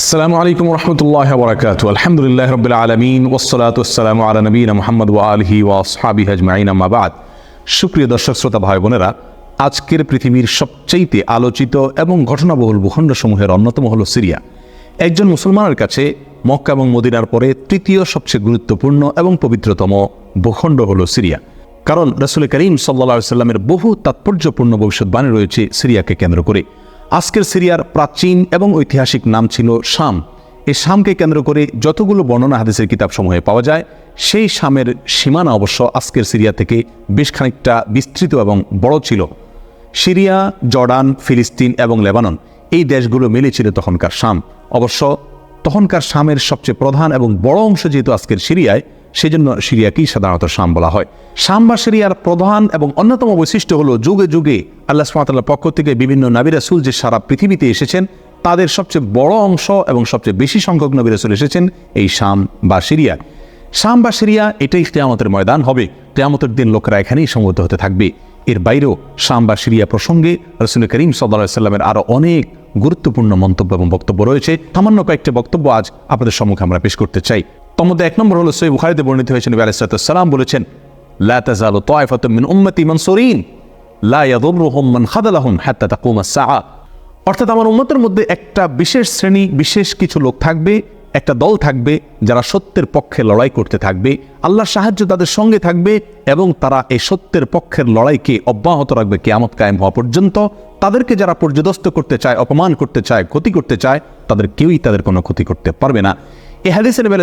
আসসালামু আলাইকুম রহমতুল্লাহ বরাকাত আলহামদুলিল্লাহ রবিল আলমিন ওসলাত আসসালামু আলা নবীন মোহাম্মদ ওয়া আলহি ওয়া সাবি হাজমাইন আমাবাদ সুপ্রিয় দর্শক, শ্রোতা ভাই বোনেরা আজকের পৃথিবীর সবচেয়েতে আলোচিত এবং ঘটনাবহুল ভূখণ্ডসমূহের অন্যতম হল সিরিয়া। একজন মুসলমানের কাছে মক্কা এবং মদিনার পরে তৃতীয় সবচেয়ে গুরুত্বপূর্ণ এবং পবিত্রতম ভূখণ্ড হল সিরিয়া। কারণ রসুল করিম সাল্লা সাল্লামের বহু তাৎপর্যপূর্ণ ভবিষ্যৎবাণী রয়েছে সিরিয়াকে কেন্দ্র করে। আজকের সিরিয়ার প্রাচীন এবং ঐতিহাসিক নাম ছিল শাম। এই শামকে কেন্দ্র করে যতগুলো বর্ণনা হাদিসের কিতাবসমূহে পাওয়া যায়, সেই শামের সীমানা অবশ্য আজকের সিরিয়া থেকে বেশ খানিকটা বিস্তৃত এবং বড় ছিল। সিরিয়া, জর্ডান, ফিলিস্তিন এবং লেবানন এই দেশগুলো মিলে ছিল তখনকার শাম। অবশ্য তখনকার শামের সবচেয়ে প্রধান এবং বড় অংশ যেহেতু আজকের সিরিয়ায় সেজন্য সিরিয়াকেই সাধারণত শাম বলা হয়। শাম বা সিরিয়ার প্রধান এবং অন্যতম বৈশিষ্ট্য হলো যুগে যুগে আল্লাহ সুমাতাল্লাহ পক্ষ থেকে বিভিন্ন নাবি রাসুল যে সারা পৃথিবীতে এসেছেন, তাদের সবচেয়ে বড় অংশ এবং সবচেয়ে বেশি সংখ্যক নবী রাসুল এসেছেন এই শাম বা সিরিয়া। শাম বা সিরিয়া এটাই কেয়ামতের ময়দান হবে। কেয়ামতের দিন লোকেরা এখানেই সমবেত হতে থাকবে। এর বাইরেও শাম বা সিরিয়া প্রসঙ্গে রসুল করিম সাল্লা সাল্লামের আরও অনেক গুরুত্বপূর্ণ মন্তব্য এবং বক্তব্য রয়েছে। সামান্য কয়েকটি বক্তব্য আজ আপনাদের সম্মুখে আমরা পেশ করতে চাই। তোর মধ্যে এক নম্বর হলো সই বুখারিতে বর্ণিত হয়েছেন নবী আলাইসালাম বলেছেন, লা তাজালু তাইফাতুম মিন উম্মতি মানসুরিন, লা ইয়াদুররুহুম মান খাদালাহুম হাত্তা অর্থাৎ আমার মধ্যে একটা বিশেষ শ্রেণি, বিশেষ কিছু লোক থাকবে, একটা দল থাকবে, যারা সত্যের পক্ষে লড়াই করতে থাকবে, আল্লাহর সাহায্য তাদের সঙ্গে থাকবে এবং তারা এই সত্যের পক্ষের লড়াইকে অব্যাহত রাখবে কেয়ামত কায়েম হওয়া পর্যন্ত। তাদেরকে যারা পর্যদস্ত করতে চায়, অপমান করতে চায়, ক্ষতি করতে চায়, তাদের কেউই তাদের কোনো ক্ষতি করতে পারবে না। এ হাদিস নবী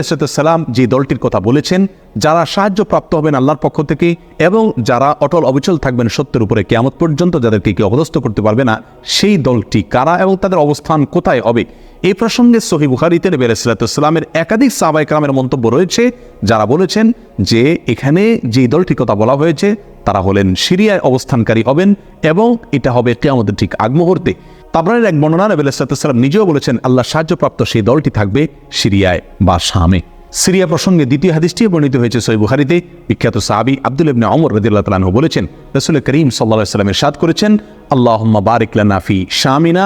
যে দলটির কথা বলেছেন, যারা সাহায্য প্রাপ্ত হবেন আল্লাহর পক্ষ থেকে এবং যারা অটল অবিচল থাকবেন সত্যের উপরে কেয়ামত পর্যন্ত যাদেরকে কেউ অবদস্থ করতে পারবে না, সেই দলটি কারা এবং তাদের অবস্থান কোথায় হবে? এই প্রসঙ্গে সহি বুখারিতে নবী আলাইসালামের একাধিক সাবাই কালামের মন্তব্য রয়েছে, যারা বলেছেন যে এখানে যে দলটির কথা বলা হয়েছে, তারা হলেন সিরিয়ায় অবস্থানকারী হবেন এবং এটা হবে কেয়ামতের ঠিক আগ মুহূর্তে। তাবরানের এক বর্ণনা নবী আলাইসালাম নিজেও বলেছেন, আল্লাহ সাহায্যপ্রাপ্ত সেই দলটি থাকবে সিরিয়ায় বা শামে। সিরিয়া প্রসঙ্গে দ্বিতীয় হাদিসটি বর্ণিত হয়েছে সই বুখারিতে। বিখ্যাত সাহাবি আব্দুল ইবনে অমর রদিল্লাহ তালাহ বলেছেন রসুল করিম সাল্লা সাল্লামের সাদ করেছেন আল্লাহ বারিক লাফি শামিনা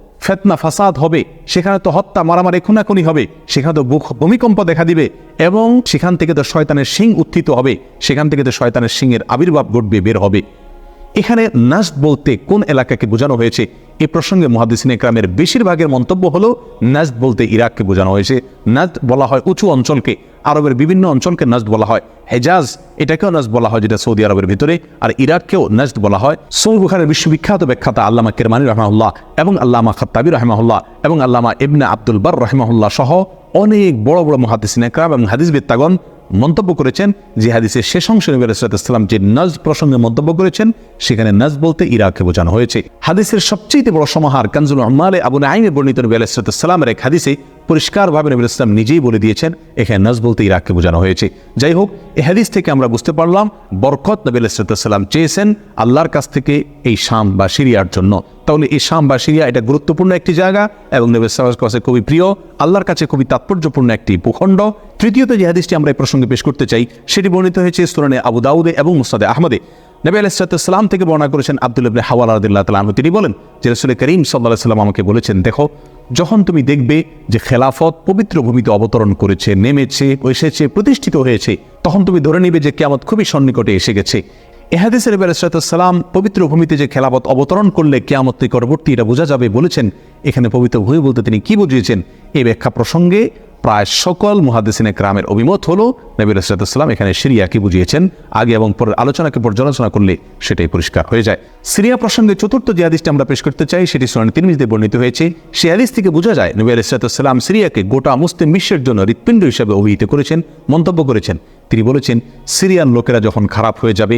ফেতনা, ফাসাদ হবে। সেখানে তো হত্যা, মারামারি, খুনাখুনি হবে। সেখানে তো ভূমিকম্প দেখা দিবে এবং সেখান থেকে তো শয়তানের সিং উত্থিত হবে। সেখান থেকে তো শয়তানের সিংয়ের আবির্ভাব ঘটবে, বের হবে। এখানে নাস বলতে কোন এলাকাকে বোঝানো হয়েছে? এ প্রসঙ্গে মহাদিসিন একরামের বেশিরভাগের মন্তব্য হলো, নাজদ বলতে ইরাককে বোঝানো হয়েছে। নাজদ বলা হয় উঁচু অঞ্চলকে, আরবের বিভিন্ন অঞ্চলকে নাজদ বলা হয়। হেজাজ, এটাকেও নাজদ বলা হয় যেটা সৌদি আরবের ভিতরে, আর ইরাককেও নাজদ বলা হয়। সৌদ বুখারের বিশ্ববিখ্যাত ব্যাখ্যাতা আল্লামা কেরমানি রহমাউল্লাহ এবং আল্লামা খাত্তাবি রহমাউল্লাহ এবং আল্লামা ইবনে আব্দুল বার রহমাউল্লাহ সহ অনেক বড় বড় মহাদিসিন একরাম এবং হাদিস বেত্তাগণ মন্তব্য করেছেন যে হাদিসের শেষ অংশ নবী আলাইসালাম যে নজ প্রসঙ্গে মন্তব্য করেছেন, সেখানে নজ বলতে ইরাককে বোঝানো হয়েছে। হাদিসের সবচেয়ে বড় সমাহার কানজুল রহমালে আবু নাইমে বর্ণিত নবী আলাইসালামের এক হাদিসে পরিষ্কারভাবে নবী ইসলাম নিজেই বলে দিয়েছেন, এখানে নজ বলতে ইরাককে বোঝানো হয়েছে। যাই হোক, এ হাদিস থেকে আমরা বুঝতে পারলাম বরকত নবী আলাইসালাম চেয়েছেন আল্লাহর কাছ থেকে এই শাম বা সিরিয়ার জন্য। তাহলে এই শাম বা সিরিয়া এটা গুরুত্বপূর্ণ একটি জায়গা এবং নবী সালামের কাছে খুবই প্রিয়। আল্লাহর কাছে খুবই তাৎপর্যপূর্ণ একটি ভূখণ্ড। তৃতীয়ত যে হাদিসটি আমরা এই প্রসঙ্গে পেশ করতে চাই, সেটি বর্ণিত হয়েছে সুরানে আবু দাউদে এবং মুসাদে আহমদে। নবী আলাইসালাম থেকে বর্ণনা করেছেন আব্দুল ইবনে হাওয়াল আদিল্লাহ তালাহ তিনি বলেন, যে রসুল করিম সাল্লাহ সাল্লাম আমাকে বলেছেন, দেখো, যখন তুমি দেখবে যে খেলাফত পবিত্র ভূমিতে অবতরণ করেছে, নেমেছে, এসেছে, প্রতিষ্ঠিত হয়েছে, তখন তুমি ধরে নিবে যে কেয়ামত খুবই সন্নিকটে এসে গেছে। এহাদিসের সালাম, পবিত্র ভূমিতে যে খেলাবত অবতরণ করলে কেয়ামত থেকে পরবর্তী এটা বোঝা যাবে বলেছেন। এখানে পবিত্র ভূমি বলতে তিনি কি বুঝিয়েছেন? এই ব্যাখ্যা প্রসঙ্গে প্রায় সকল মুহাদ্দিসিনে গ্রামের অভিমত হলো, নবী রসালাম এখানে সিরিয়াকে বুঝিয়েছেন? আগে এবং পরের আলোচনাকে পর্যালোচনা করলে সেটাই পরিষ্কার হয়ে যায়। সিরিয়া প্রসঙ্গে চতুর্থ যে হাদিসটি আমরা পেশ করতে চাই, সেটি সোনানি তিরমিজে বর্ণিত হয়েছে। সে হাদিস থেকে বোঝা যায়, নবী আলাইসালাম সিরিয়াকে গোটা মুসলিম বিশ্বের জন্য হৃৎপিণ্ড হিসেবে অভিহিত করেছেন, মন্তব্য করেছেন। তিনি বলেছেন সিরিয়ান লোকেরা যখন খারাপ হয়ে যাবে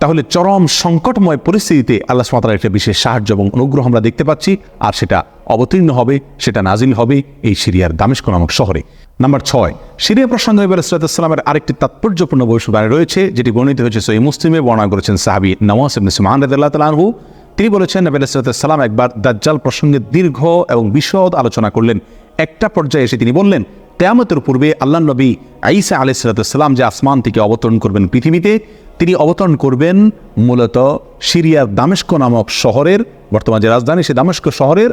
তাহলে চরম সংকটময় পরিস্থিতিতে আল্লাহ সুমাতার একটা বিশেষ সাহায্য এবং অনুগ্রহ আমরা দেখতে পাচ্ছি, আর সেটা অবতীর্ণ হবে, সেটা নাজিল হবে এই সিরিয়ার দামেস্ক নামক শহরে। নাম্বার ছয়, সিরিয়া প্রসঙ্গে এবার ইসলাতামের আরেকটি তাৎপর্যপূর্ণ ভবিষ্যৎবাণী রয়েছে, যেটি বর্ণিত হয়েছে সই মুসলিমে, বর্ণনা করেছেন সাহাবি নওয়াজ ইবনে সুমান রাদিয়াল্লাহু তাআলা আনহু। তিনি বলেছেন, নবী সালাম একবার দাজ্জাল প্রসঙ্গে দীর্ঘ এবং বিশদ আলোচনা করলেন। একটা পর্যায়ে এসে তিনি বললেন তেয়ামতের পূর্বে আল্লাহ নবী আইসা আলাইসালাম যে আসমান থেকে অবতরণ করবেন পৃথিবীতে, তিনি অবতরণ করবেন মূলত সিরিয়ার দামেস্ক নামক শহরের, বর্তমান যে রাজধানী সে দামেস্ক শহরের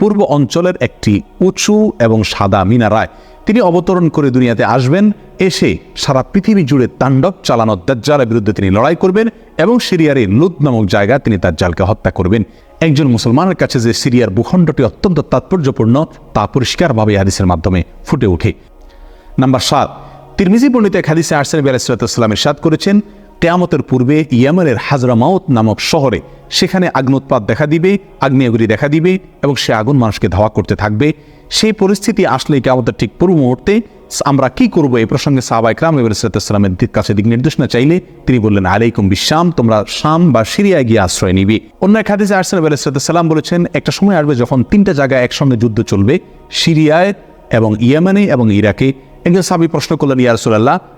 পূর্ব অঞ্চলের একটি উঁচু এবং সাদা মিনারায়। তিনি অবতরণ করে দুনিয়াতে আসবেন, এসে সারা পৃথিবী জুড়ে তাণ্ডব চালানো দাজ্জালের বিরুদ্ধে তিনি লড়াই করবেন এবং সিরিয়ার এই লুদ নামক জায়গায় তিনি দাজ্জালকে হত্যা করবেন। একজন মুসলমানের কাছে যে সিরিয়ার ভূখণ্ডটি অত্যন্ত তাৎপর্যপূর্ণ, তা পরিষ্কারভাবে হাদিসের মাধ্যমে ফুটে ওঠে। নাম্বার সাত, তিরমিজি পণ্ডিত এক হাদিসে আর্সেন আলাইসালামের সাদ করেছেন তেয়ামতের পূর্বে ইয়ামানের হাজরা মাউত নামক শহরে সেখানে আগ্নোৎপাত দেখা দিবে আগ্নেয়গুড়ি দেখা দিবে এবং সে আগুন মানুষকে ধাওয়া করতে থাকবে। সেই পরিস্থিতি আসলে কেয়ামতের ঠিক পূর্ব মুহূর্তে আমরা কি করব এই প্রসঙ্গে সাহাবা ইকরাম ইবরাসালামের কাছে দিক নির্দেশনা চাইলে তিনি বললেন, আলাইকুম বিশ্বাম তোমরা শাম বা সিরিয়ায় গিয়ে আশ্রয় নিবে। অন্য এক হাদিসে আরসালাম ইবরাসালাম বলেছেন, একটা সময় আসবে যখন তিনটা জায়গায় একসঙ্গে যুদ্ধ চলবে, সিরিয়ায় এবং ইয়েমেনে এবং ইরাকে। একজন সাবি প্রশ্ন করলেন ইয়ারসুল্লাহ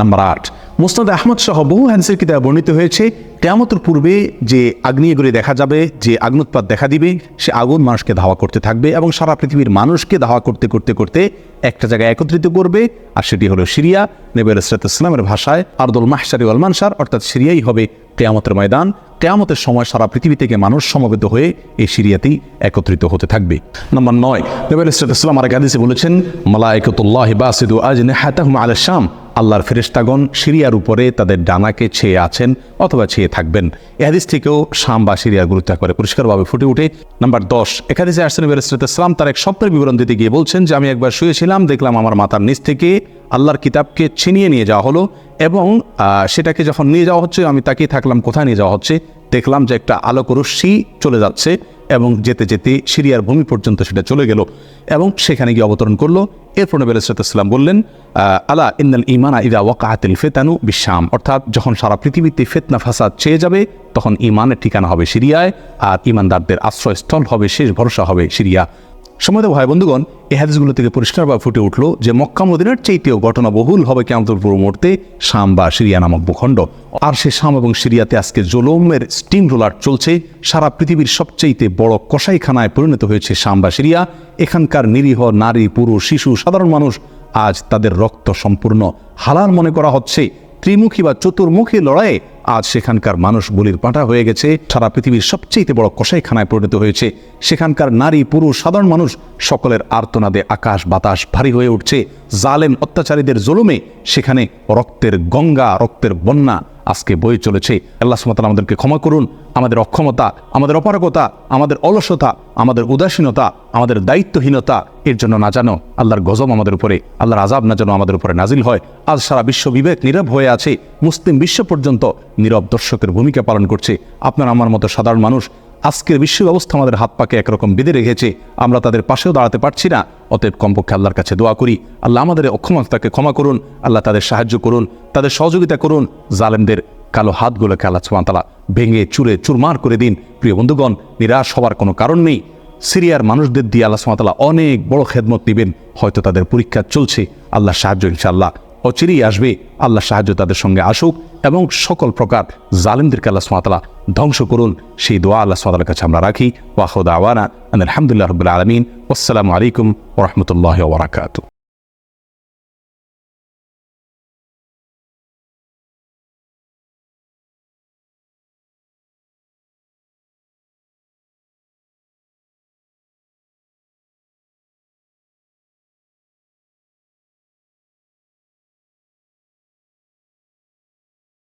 নাম্বার আট। মুস্তাদ আহমদ সহ বহু হ্যান্সের কিতাবে বর্ণিত হয়েছে, কেয়ামতের পূর্বে যে আগ্নেয়গুলি দেখা যাবে, যে আগ্নোৎপাত দেখা দিবে, সে আগুন মানুষকে ধাওয়া করতে থাকবে এবং সারা পৃথিবীর মানুষকে ধাওয়া করতে করতে করতে একটা জায়গায় একত্রিত করবে, আর সেটি হলো সিরিয়া। নেবের ইসলামের ভাষায় আরদুল মাহসারি অলমানসার অর্থাৎ সিরিয়াই হবে কেয়ামতের ময়দান। কেয়ামতের সময় সারা পৃথিবী থেকে মানুষ সমবেত হয়ে এই সিরিয়াতেই একত্রিত হতে থাকবে। নম্বর নয় নেবের নবী ইসলাম আর গাদিসে বলেছেন, মালায়কতুল্লাহ বাসিদু আজ নেহাতাহুম আল শাম। আল্লাহর ফেরেস্তাগণ সিরিয়ার উপরে তাদের ডানাকে ছেয়ে আছেন অথবা ছেয়ে থাকবেন। এহাদিস থেকেও শাম বা সিরিয়ার গুরুত্ব করে। পরিষ্কারভাবে ফুটে ওঠে নাম্বার দশ। একাদিসে আসছেন ইসলাম তার এক স্বপ্নের বিবরণ দিতে গিয়ে বলছেন যে, আমি একবার শুয়েছিলাম, দেখলাম আমার মাথার নিচ থেকে আল্লাহর কিতাবকে ছিনিয়ে নিয়ে যাওয়া হলো এবং সেটাকে যখন নিয়ে যাওয়া হচ্ছে, আমি তাকিয়ে থাকলাম, কোথায় নিয়ে যাওয়া হচ্ছে? দেখলাম যে একটা আলোক রশ্মি চলে যাচ্ছে। এবং যেতে যেতে সিরিয়ার ভূমি পর্যন্ত সেটা চলে গেল এবং সেখানে গিয়ে অবতরণ করল। এরপর নবী আলাইসালাম বললেন আলা ইন্নাল ইমানা ইদা ওয়াকাহাতিল ফেতানু বিশ্বাম অর্থাৎ যখন সারা পৃথিবীতে ফেতনা ফাসাদ চেয়ে যাবে, তখন ইমানের ঠিকানা হবে সিরিয়ায়, আর ইমানদারদের আশ্রয়স্থল হবে, শেষ ভরসা হবে সিরিয়া। সময় ভাই বন্ধুগণ, এই হাদিসগুলো থেকে পরিষ্কারভাবে ফুটে উঠল যে মক্কা মদিনার চাইতেও ঘটনা বহুল হবে কেমন পুরো মুহূর্তে শাম বা সিরিয়া নামক ভূখণ্ড। আর সে শাম এবং সিরিয়াতে আজকে জোলমের স্টিম রোলার চলছে। সারা পৃথিবীর সবচেয়েতে বড় কসাইখানায় পরিণত হয়েছে শাম বা সিরিয়া। এখানকার নিরীহ নারী, পুরুষ, শিশু, সাধারণ মানুষ আজ তাদের রক্ত সম্পূর্ণ হালাল মনে করা হচ্ছে। ত্রিমুখী বা চতুর্মুখী লড়াইয়ে আজ সেখানকার মানুষ বলির পাঁটা হয়ে গেছে। সারা পৃথিবীর সবচেয়ে বড় কষাইখানায় পরিণত হয়েছে। সেখানকার নারী, পুরুষ, সাধারণ মানুষ সকলের আর্তনাদে আকাশ বাতাস ভারী হয়ে উঠছে। জালেম অত্যাচারীদের জলুমে সেখানে রক্তের গঙ্গা, রক্তের বন্যা আজকে বয়ে চলেছে। আল্লাহ সুমতাল আমাদেরকে ক্ষমা করুন। আমাদের অক্ষমতা, আমাদের অপারগতা, আমাদের অলসতা, আমাদের উদাসীনতা, আমাদের দায়িত্বহীনতা, এর জন্য না জানো আল্লাহর গজব আমাদের উপরে, আল্লাহর আজাব না যেন আমাদের উপরে নাজিল হয়। আজ সারা বিশ্ব বিবেক নীরব হয়ে আছে। মুসলিম বিশ্ব পর্যন্ত নীরব দর্শকের ভূমিকা পালন করছে। আপনার আমার মতো সাধারণ মানুষ আজকের বিশ্ব ব্যবস্থা আমাদের হাত পাকে একরকম বেঁধে রেখেছে। আমরা তাদের পাশেও দাঁড়াতে পারছি না। অতএব কমপক্ষে আল্লাহর কাছে দোয়া করি। আল্লাহ আমাদের অক্ষমতাকে ক্ষমা করুন। আল্লাহ তাদের সাহায্য করুন। তাদের সহযোগিতা করুন। জালেমদের কালো হাতগুলোকে আল্লাহ সুমাতালা ভেঙে চুরে চুরমার করে দিন। প্রিয় বন্ধুগণ, নিরাশ হওয়ার কোনো কারণ নেই। সিরিয়ার মানুষদের দিয়ে আল্লাহ সুমাতাল্লাহ অনেক বড় খেদমত নেবেন হয়তো তাদের পরীক্ষা চলছে। আল্লাহ সাহায্য ইনশাআল্লাহ অচিরেই আসবে। আল্লাহ সাহায্য তাদের সঙ্গে আসুক। এবং সকল প্রকার জালিমদেরকে আল্লাহ সুমাতালা ধ্বংস করুন। সেই দোয়া আল্লাহ সুমাতার কাছে আমরা রাখি। ওয়াহুদ আওয়ানা আলহামদুলিল্লাহ রবুল্লা আলমিন। আসসালামু আলাইকুম ওরহমতুল্লাহ ওবরাকাতু